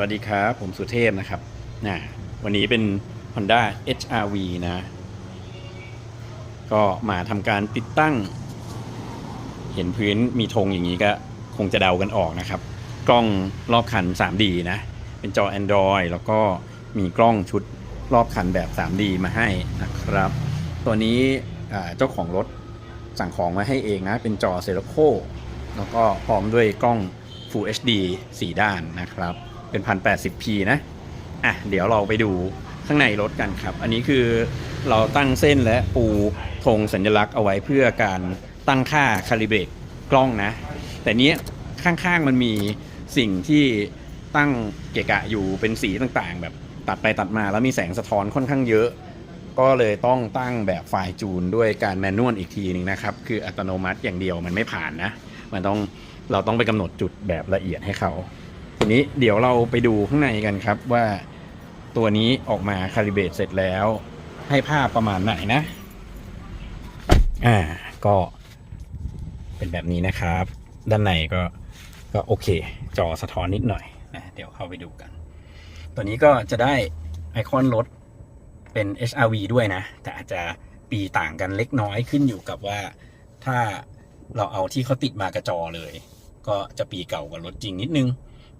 วัสดีครับ ผมสุเทพนะครับนะวันนี้เป็น Honda HRV นะ ก็มาทำการติดตั้ง เห็นพื้นมีธงอย่างนี้ก็คงจะเดากันออกนะครับ กล้องรอบคัน 3D นะ เป็นจอ Android แล้วก็มีกล้องชุดรอบคันแบบ 3D มาให้นะครับ ตัวนี้เจ้าของรถสั่งของมาให้เองนะ เป็นจอเซราโคแล้วก็พร้อมด้วยกล้อง Full HD 4 ด้านนะครับ เป็น 1080p นะ อะ เดี๋ยวเราไปดูข้างในรถกันครับ อันนี้คือเราตั้งเส้นและปูธงสัญลักษณ์เอาไว้เพื่อการตั้งค่าคาลิเบรตกล้องนะ แต่นี้ข้างๆมันมีสิ่งที่ตั้งเกะกะอยู่เป็นสีต่างๆ แบบตัดไปตัดมาแล้วมีแสงสะท้อนค่อนข้างเยอะ ก็เลยต้องตั้งแบบไฟล์จูนด้วยการแมนนวลอีกทีหนึ่งนะครับ คืออัตโนมัติอย่างเดียวมันไม่ผ่านนะ มันต้องเราต้องไปกำหนดจุดแบบละเอียดให้เขา นี้เดี๋ยวเราไปดูข้างในกันครับว่าตัวนี้ออกมาคาลิเบตเสร็จแล้ว ให้ภาพประมาณไหนนะ อ่าก็เป็นแบบนี้นะครับ ด้านในก็ก็โอเค จอสะท้อนนิดหน่อยนะเดี๋ยวเข้าไปดูกัน ตัวนี้ก็จะได้ไอคอนรถเป็น HRV ด้วยนะ แต่อาจจะปีต่างกันเล็กน้อยขึ้นอยู่กับว่าถ้าเราเอาที่เขาติดมากระจอเลย ก็จะปีเก่ากว่ารถจริงนิดนึง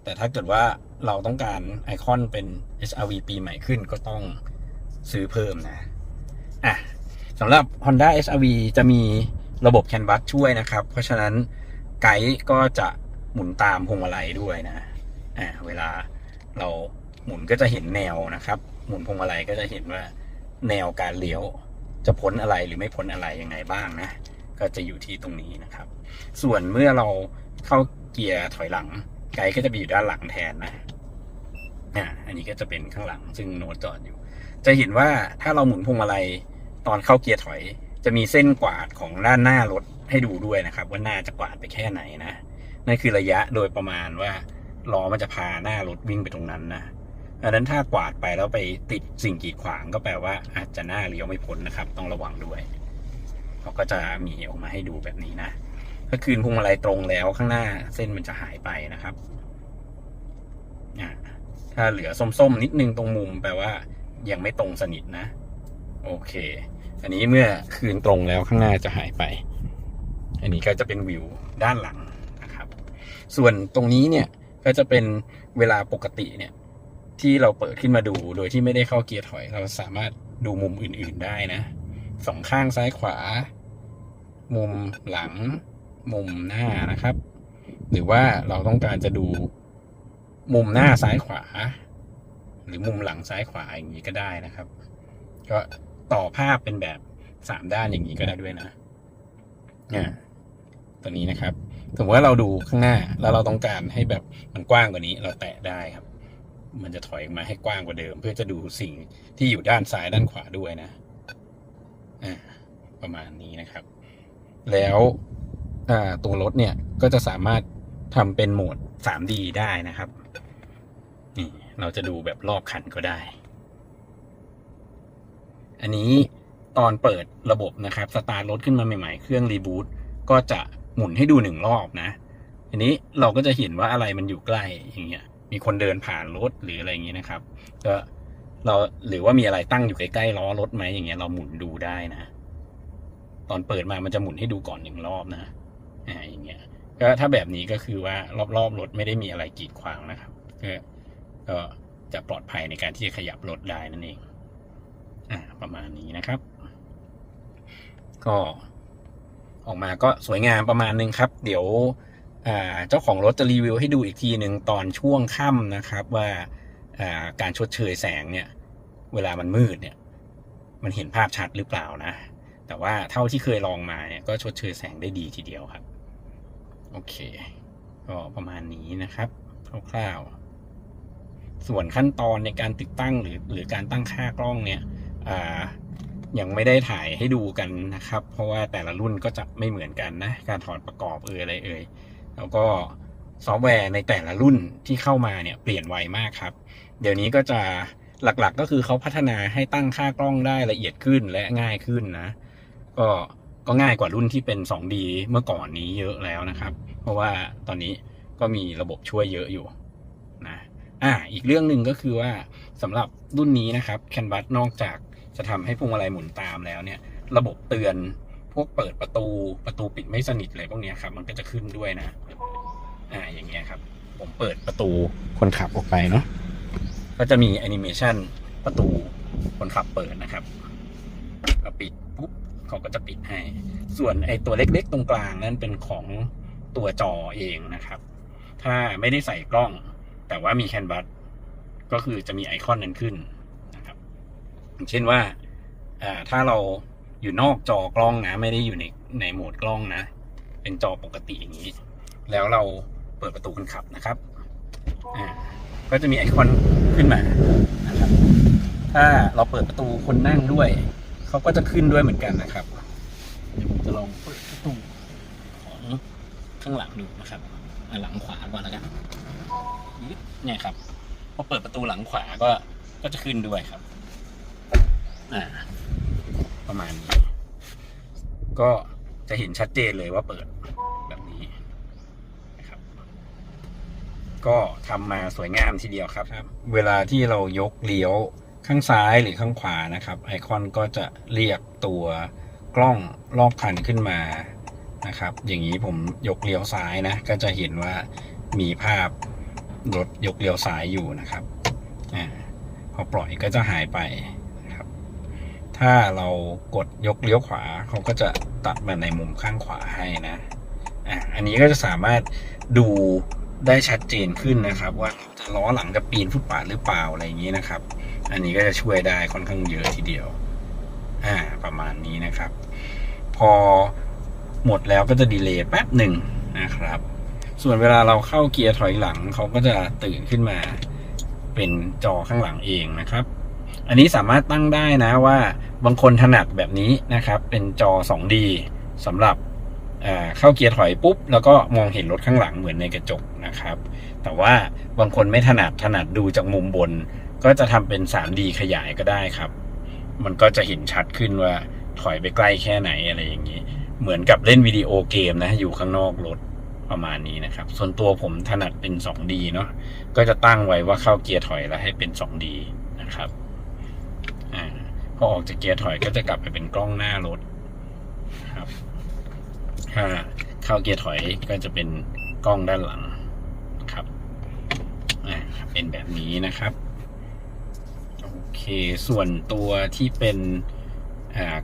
แต่ถ้าเกิดว่าเราต้องการไอคอนเป็น HRV ปีใหม่ขึ้นก็ต้องซื้อเพิ่มนะ อะสำหรับ Honda HRV จะมีระบบแคนวัสช่วยนะครับ เพราะฉะนั้นไกด์ก็จะหมุนตามพวงมาลัยด้วยนะ อ่าเวลาเราหมุนก็จะเห็นแนวนะครับ หมุนพวงมาลัยก็จะเห็นว่าแนวการเลี้ยวจะพ้นอะไรหรือไม่พ้นอะไรยังไงบ้างนะ ก็จะอยู่ที่ตรงนี้นะครับ ส่วนเมื่อเราเข้าเกียร์ถอยหลัง ไกด์ก็จะไปอยู่ด้านหลังแทนนะอ่าอันนี้ก็จะเป็นข้างหลัง ซึ่งโน้ตจอดอยู่ จะเห็นว่าถ้าเราหมุนพวงมาลัยตอนเข้าเกียร์ถอย จะมีเส้นกวาดของด้านหน้ารถให้ดูด้วยนะครับ ว่าหน้าจะกวาดไปแค่ไหนนะนั่นคือระยะโดยประมาณว่าล้อมันจะพาหน้ารถวิ่งไปตรงนั้นนะดังนั้นถ้ากวาดไปแล้วไปติดสิ่งกีดขวางก็แปลว่าอาจจะหน้าเลี้ยวไม่พ้นนะครับ ต้องระวังด้วยเขาก็จะมีออกมาให้ดูแบบนี้นะ ถ้าคืนพวงมาลัยตรงแล้วข้างหน้าเส้นมันจะหายไปนะครับ ถ้าเหลือส้มๆนิดนึงตรงมุมแปลว่า ยังไม่ตรงสนิทนะ โอเค อันนี้เมื่อคืนตรงแล้วข้างหน้าจะหายไป อันนี้ก็จะเป็นวิวด้านหลังนะครับ ส่วนตรงนี้เนี่ยก็จะเป็นเวลาปกติเนี่ย ที่เราเปิดขึ้นมาดูโดยที่ไม่ได้เข้าเกียร์ถอย เราสามารถดูมุมอื่นๆได้นะสองข้างซ้ายขวา มุมหลัง มุมหน้านะครับ หรือว่าเราต้องการจะดูมุมหน้าซ้ายขวา หรือมุมหลังซ้ายขวาอย่างนี้ก็ได้นะครับ ก็ต่อภาพเป็นแบบสามด้านอย่างนี้ก็ได้ด้วยนะอ่าตัวนี้นะครับสมมติว่าเราดูข้างหน้าแล้วเราต้องการให้แบบมันกว้างกว่านี้ เราแตะได้ครับ มันจะถอยมาให้กว้างกว่าเดิม เพื่อจะดูสิ่งที่อยู่ด้านซ้ายด้านขวาด้วยนะ อ่า ประมาณนี้นะครับ แล้ว ตัวรถเนี่ยก็จะสามารถทำเป็นโหมด 3D ได้นะครับนี่เราจะดูแบบรอบคันก็ได้ อันนี้ตอนเปิดระบบนะครับสตาร์ทรถขึ้นมาใหม่ๆ เครื่องรีบูตก็จะหมุนให้ดูหนึ่งรอบนะ อันนี้เราก็จะเห็นว่าอะไรมันอยู่ใกล้อย่างเงี้ย มีคนเดินผ่านรถหรืออะไรอย่างเงี้ยนะครับ ก็เราหรือว่ามีอะไรตั้งอยู่ใกล้ๆล้อรถไหมอย่างเงี้ยเราหมุนดูได้นะ ตอนเปิดมามันจะหมุนให้ดูก่อนหนึ่งรอบนะ อ่าอย่างเงี้ยก็ถ้าแบบนี้ก็คือว่ารอบๆรถไม่ได้มีอะไรกีดขวางนะครับก็ก็จะปลอดภัยในการที่จะขยับรถได้นั่นเอง อ่า ประมาณนี้นะครับ ก็ ออกมาก็สวยงามประมาณนึงครับ เดี๋ยวอ่าเจ้าของรถจะรีวิวให้ดูอีกทีหนึ่งตอนช่วงค่ำนะครับว่าอ่าการชดเชยแสงเนี่ย เวลามันมืดเนี่ย มันเห็นภาพชัดหรือเปล่านะ แต่ว่าเท่าที่เคยลองมาเนี่ยก็ชดเชยแสงได้ดีทีเดียวครับ โอเค ก็ประมาณนี้นะครับคร่าวๆส่วนขั้นตอนในการติดตั้งหรือหรือการตั้งค่ากล้องเนี่ยยังไม่ได้ถ่ายให้ดูกันนะครับ เพราะว่าแต่ละรุ่นก็จะไม่เหมือนกันนะ การถอดประกอบเอออะไรเอ่ยแล้วก็ซอฟต์แวร์ในแต่ละรุ่นที่เข้ามาเนี่ยเปลี่ยนไวมากครับ เดี๋ยวนี้ก็จะหลักๆ ก็คือเขาพัฒนาให้ตั้งค่ากล้องได้ละเอียดขึ้นและง่ายขึ้นนะ ก็ ก็ง่ายกว่ารุ่นที่เป็น 2D เมื่อก่อนนี้เยอะแล้วนะครับ เพราะว่าตอนนี้ก็มีระบบช่วยเยอะอยู่นะอ่าอีกเรื่องหนึ่งก็คือว่าสำหรับรุ่นนี้นะครับแคนบัสนอกจากจะทำให้พวงมาลัยหมุนตามแล้วเนี่ย ระบบเตือนพวกเปิดประตูประตูปิดไม่สนิทอะไรพวกนี้ครับ มันก็จะขึ้นด้วยนะ อ่าอย่างเงี้ยครับ ผมเปิดประตูคนขับออกไปเนาะก็จะมีแอนิเมชันประตูคนขับเปิดนะครับพอปิดปุ๊บ เขาก็จะปิดให้ ส่วนไอ้ตัวเล็กๆ ตรงกลางนั่นเป็นของตัวจอเองนะครับ ถ้าไม่ได้ใส่กล้อง แต่ว่ามีแคนบัสก็คือจะมีไอคอนนั้นขึ้นนะครับเช่นว่าถ้าเราอยู่นอกจอกล้องนะ ไม่ได้อยู่ในในโหมดกล้องนะ เป็นจอปกติอย่างนี้ แล้วเราเปิดประตูคนขับนะครับก็จะมีไอคอนขึ้นมานะครับ ถ้าเราเปิดประตูคนนั่งด้วย เขาก็จะขึ้นด้วยเหมือนกันนะครับ เดี๋ยวผมจะลองเปิดประตูของข้างหลังดูนะครับอะหลังขวาก่อนแล้วกันยึดเนี่ยครับพอเปิดประตูหลังขวาก็ก็จะขึ้นด้วยครับ อ่า ประมาณนี้ ก็จะเห็นชัดเจนเลยว่าเปิดแบบนี้นะครับ ก็ทำมาสวยงามทีเดียวครับ เวลาที่เรายกเลี้ยว ข้างซ้ายหรือข้างขวานะครับ ไอคอนก็จะเรียกตัวกล้องรอบคันขึ้นมานะครับ อย่างนี้ผมยกเลี้ยวซ้ายนะ ก็จะเห็นว่ามีภาพรถยกเลี้ยวซ้ายอยู่นะครับอ่าพอปล่อยก็จะหายไปนะครับ ถ้าเรากดยกเลี้ยวขวาเขาก็จะตัดมาในมุมข้างขวาให้นะอะอันนี้ก็จะสามารถดู ได้ชัดเจนขึ้นนะครับ ว่าจะล้อหลังจะปีนฟุตบาทหรือเปล่าอะไรอย่างนี้นะครับ อันนี้ก็จะช่วยได้ค่อนข้างเยอะทีเดียว อ่า ประมาณนี้นะครับ พอหมดแล้วก็จะดีเลย์แป๊บหนึ่งนะครับ ส่วนเวลาเราเข้าเกียร์ถอยหลังเขาก็จะตื่นขึ้นมาเป็นจอข้างหลังเองนะครับ อันนี้สามารถตั้งได้นะว่าบางคนถนัดแบบนี้นะครับ เป็นจอ 2D สำหรับ เข้าเกียร์ถอยปุ๊บ แล้วก็มองเห็นรถข้างหลังเหมือนในกระจกนะครับ แต่ว่าบางคนไม่ถนัดถนัดดูจากมุมบน ก็จะทำเป็น 3D ขยายก็ได้ครับ มันก็จะเห็นชัดขึ้นว่าถอยไปใกล้แค่ไหนอะไรอย่างนี้ เหมือนกับเล่นวิดีโอเกมนะอยู่ข้างนอกรถประมาณนี้นะครับ ส่วนตัวผมถนัดเป็น 2D เนาะก็จะตั้งไว้ว่าเข้าเกียร์ถอยแล้วให้เป็น 2D นะครับอ่าพอออกจากเกียร์ถอยก็จะกลับไปเป็นกล้องหน้ารถครับ ถ้าเข้าเกียร์ถอยก็จะเป็นกล้องด้านหลังครับเป็นแบบนี้นะครับ โอเค ส่วนตัวที่เป็น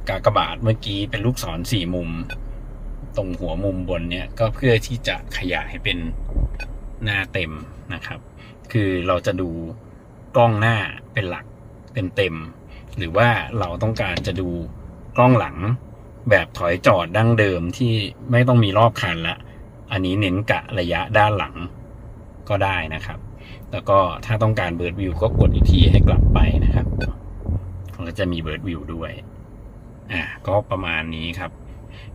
กากบาทเมื่อกี้เป็นลูกศรสี่มุม ตรงหัวมุมบนเนี่ยก็เพื่อที่จะขยายให้เป็นหน้าเต็มนะครับ คือเราจะดูกล้องหน้าเป็นหลักเต็มๆหรือว่าเราต้องการจะดูกล้องหลัง แบบถอยจอดดั้งเดิมที่ไม่ต้องมีรอบคันละ อันนี้เน้นกะระยะด้านหลังก็ได้นะครับ แล้วก็ถ้าต้องการเบิร์ดวิวก็กดอีกทีให้กลับไปนะครับมันก็จะมีเบิร์ดวิวด้วย อะก็ประมาณนี้ครับ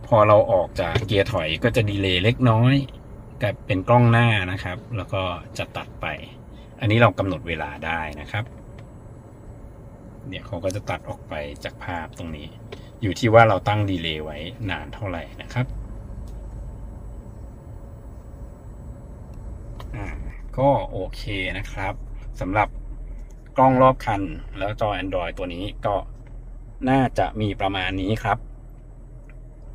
พอเราออกจากเกียร์ถอยก็จะดีเลย์เล็กน้อยกับเป็นกล้องหน้านะครับ แล้วก็จะตัดไป อันนี้เรากำหนดเวลาได้นะครับ เนี่ยเขาก็จะตัดออกไปจากภาพตรงนี้ อยู่ที่ว่าเราตั้งดีเลย์ไว้นานเท่าไหร่นะครับอ่าก็โอเคนะครับสำหรับกล้องรอบคันแล้วจอ Android ตัวนี้ก็น่าจะมีประมาณนี้ครับ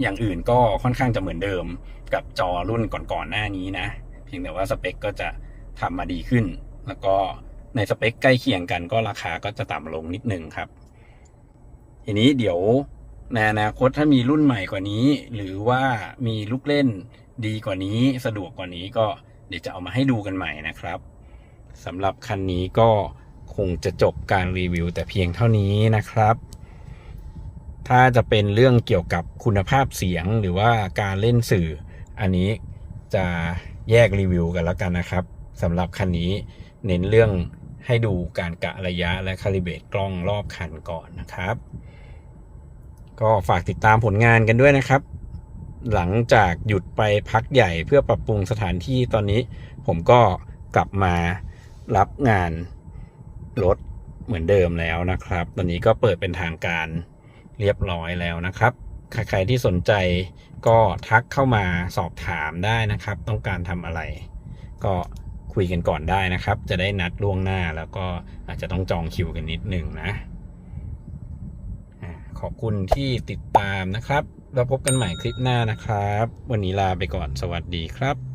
อย่างอื่นก็ค่อนข้างจะเหมือนเดิมกับจอรุ่นก่อนๆหน้านี้นะ เพียงแต่ว่าสเปคก็จะทำมาดีขึ้น แล้วก็ในสเปคใกล้เคียงกันก็ราคาก็จะต่ำลงนิดนึงครับ ทีนี้เดี๋ยว ในอนาคตถ้ามีรุ่นใหม่กว่านี้ หรือว่ามีลูกเล่นดีกว่านี้สะดวกกว่านี้ก็เดี๋ยวจะเอามาให้ดูกันใหม่นะครับสำหรับคันนี้ก็คงจะจบการรีวิวแต่เพียงเท่านี้นะครับ ถ้าจะเป็นเรื่องเกี่ยวกับคุณภาพเสียงหรือว่าการเล่นสื่อ อันนี้จะแยกรีวิวกันแล้วกันนะครับสำหรับคันนี้เน้นเรื่องให้ดูการกะระยะและคาลิเบรตกล้องรอบคันก่อนนะครับ ก็ฝากติดตามผลงานกันด้วยนะครับ หลังจากหยุดไปพักใหญ่เพื่อปรับปรุงสถานที่ตอนนี้ ผมก็กลับมารับงานรถเหมือนเดิมแล้วนะครับ ตอนนี้ก็เปิดเป็นทางการเรียบร้อยแล้วนะครับ ใครๆที่สนใจก็ทักเข้ามาสอบถามได้นะครับ ต้องการทำอะไร ก็คุยกันก่อนได้นะครับ จะได้นัดล่วงหน้าแล้วก็อาจจะต้องจองคิวกันนิดหนึ่งนะ ขอบคุณที่ติดตามนะครับเราพบกันใหม่คลิปหน้านะครับ วันนี้ลาไปก่อนสวัสดีครับ